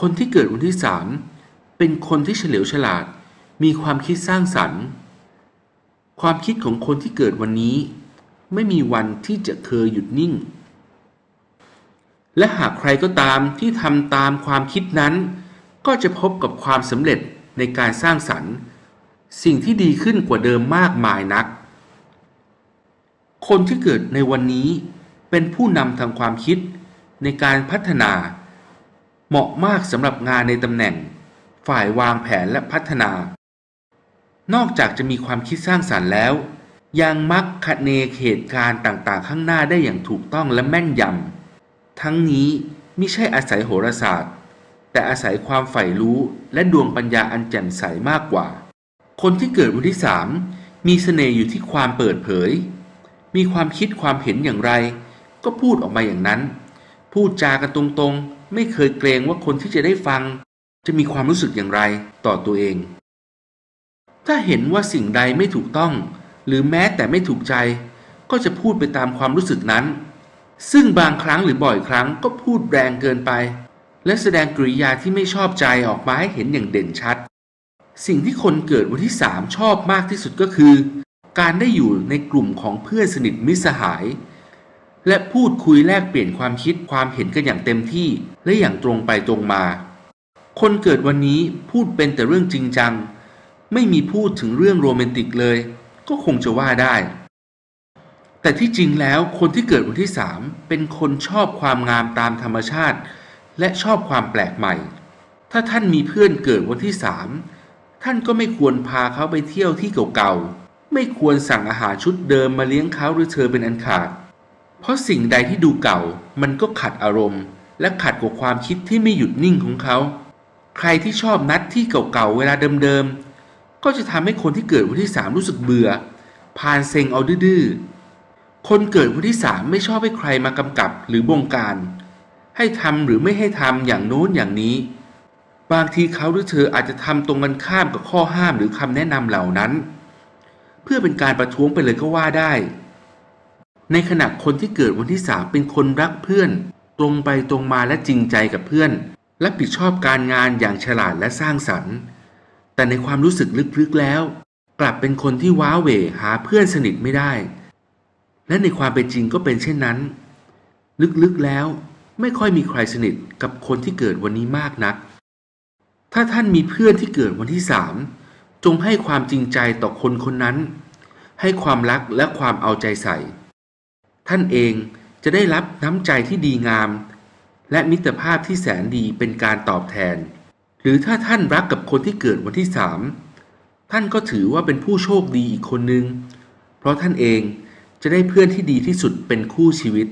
คนที่เกิดวันที่สามเป็นคนที่เฉลียวฉลาด มีความคิดสร้างสรรค์ ความคิดของคนที่เกิดวันนี้ ไม่มีวันที่จะเคยหยุดนิ่ง และหากใครก็ตามที่ทำตามความคิดนั้น ก็จะพบกับความสำเร็จในการสร้างสรรค์ สิ่งที่ดีขึ้นกว่าเดิมมากมายนัก คนที่เกิดในวันนี้เป็นผู้นำทางความคิดในการพัฒนา เหมาะมากสำหรับงานในตำแหน่ง ฝ่ายวางแผนและพัฒนา นอกจากจะมีความคิดสร้างสรรค์แล้ว ยังมักคเนเหตุการณ์ต่างๆ ข้างหน้าได้อย่างถูกต้องและแม่นยำทั้งนี้ไม่ใช่อาศัยโหราศาสตร์ แต่อาศัยความใฝ่รู้และดวงปัญญาอันแจ่มใสมากกว่า คนที่เกิดวันที่สามมีเสน่ห์อยู่ที่ความเปิดเผย มีความคิดความเห็นอย่างไร ก็พูดออกมาอย่างนั้น พูดจากันตรงๆ ไม่เคยเกรงว่าคนที่จะได้ฟัง จะมีความรู้สึกอย่างไรต่อตัวเอง ถ้าเห็นว่าสิ่งใดไม่ถูกต้อง หรือแม้แต่ไม่ถูกใจ ก็จะพูดไปตามความรู้สึกนั้น ซึ่งบางครั้งหรือบ่อยครั้งก็พูดแรงเกินไป และแสดงกริยาที่ไม่ชอบใจออกมาให้เห็นอย่างเด่นชัด สิ่งที่คนเกิดวันที่3ชอบมากที่สุดก็คือ การได้อยู่ในกลุ่มของเพื่อนสนิทมิตรสหาย และพูดคุยแลกเปลี่ยนความคิดความเห็นกันอย่างเต็มที่และอย่างตรงไปตรงมา คนเกิดวันนี้พูดเป็นแต่เรื่องจริงจัง ไม่มีพูดถึงเรื่องโรแมนติกเลย ก็คงจะว่าได้ แต่ที่จริงแล้วคนที่เกิดวันที่3เป็นคนชอบความงามตามธรรมชาติ และชอบความแปลกใหม่ ถ้าท่านมีเพื่อนเกิดวันที่3ท่านก็ไม่ควรพาเขาไปเที่ยวที่เก่าๆไม่ควรสั่งอาหารชุดเดิมมาเลี้ยงเขาหรือเธอเป็นอันขาด เพราะสิ่งใดที่ดูเก่า มันก็ขัดอารมณ์ และขัดกับความคิดที่ไม่หยุดนิ่งของเขา ใครที่ชอบนัดที่เก่าๆเวลาเดิมๆ ก็จะทำให้คนที่เกิดวันที่3รู้สึกเบื่อพานเซ็งเอาดื้อคนเกิดวันที่3ไม่ชอบให้ใครมากำกับหรือบงการ ให้ทำหรือไม่ให้ทำอย่างโน้นอย่างนี้ บางทีเขาหรือเธออาจจะทำตรงกันข้ามกับข้อห้ามหรือคำแนะนำเหล่านั้น เพื่อเป็นการประท้วงไปเลยก็ว่าได้ ในขณะคนที่เกิดวันที่3เป็นคนรักเพื่อน ตรงไปตรงมาและจริงใจกับเพื่อน รับผิดชอบการงานอย่างฉลาดและสร้างสรรค์ แต่ในความรู้สึกลึกๆแล้ว กลับเป็นคนที่ว้าเหวหาเพื่อนสนิทไม่ได้ และในความเป็นจริงก็เป็นเช่นนั้น ลึกๆแล้วไม่ค่อยมีใครสนิทกับคนที่เกิดวันนี้มากนัก ถ้าท่านมีเพื่อนที่เกิดวันที่สามจงให้ความจริงใจต่อคนคนนั้น ให้ความรักและความเอาใจใส่ ท่านเองจะได้รับน้ำใจที่ดีงาม และมิตรภาพที่แสนดีเป็นการตอบแทน หรือถ้าท่านรักกับคนที่เกิดวันที่สามท่านก็ถือว่าเป็นผู้โชคดีอีกคนนึง เพราะท่านเองจะได้เพื่อนที่ดีที่สุดเป็นคู่ชีวิต